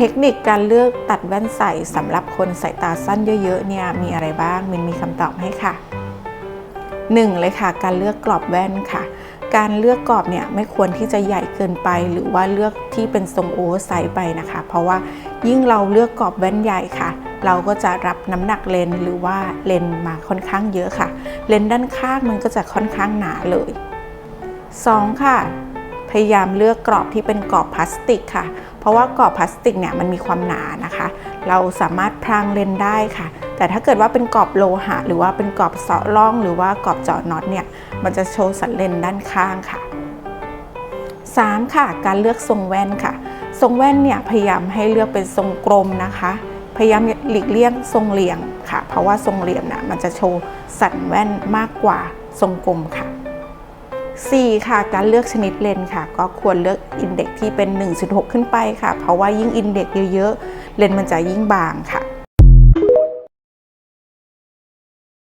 เทคนิคการเลือกตัดแว่นใส่สำหรับคนสายตาสั้นเยอะๆเนี่ยมีอะไรบ้างมินมีคำตอบให้ค่ะ 1. เลยค่ะการเลือกกรอบแว่นค่ะ การเลือกกรอบเนี่ยไม่ควรที่จะใหญ่เกินไป หรือว่าเลือกที่เป็นทรงโอเวอร์ไซส์ไปนะคะ เพราะว่ายิ่งเราเลือกกรอบแว่นใหญ่ค่ะ เราก็จะรับน้ำหนักเลนส์หรือว่าเลนส์มาค่อนข้างเยอะค่ะ เลนส์ด้านข้างมันก็จะค่อนข้างหนาเลย 2. ค่ะ พยายามเลือกกรอบที่เป็นกรอบพลาสติกค่ะ เพราะว่ากรอบพลาสติกเนี่ยมันมีความหนานะคะ เราสามารถพรางเลนได้ค่ะ แต่ถ้าเกิดว่าเป็นกรอบโลหะ หรือว่าเป็นกรอบเสาะร่อง หรือว่ากรอบเจาะน็อตเนี่ยมันจะโชว์สันเลนด้านข้างค่ะ 3. ค่ะ การเลือกทรงแว่นค่ะ ทรงแว่นเนี่ยพยายามให้เลือกเป็นทรงกลมนะคะ พยายามหลีกเลี่ยงทรงเหลี่ยมค่ะ เพราะว่าทรงเหลี่ยมน่ะมันจะโชว์สันแว่นมากกว่าทรงกลมค่ะ 4. ค่ะ การเลือกชนิดเลนส์ค่ะ ก็ควรเลือกอินเด็กที่เป็น 1.6 ขึ้นไปค่ะ เพราะว่ายิ่งอินเด็กเยอะๆ เลนส์มันจะยิ่งบางค่ะ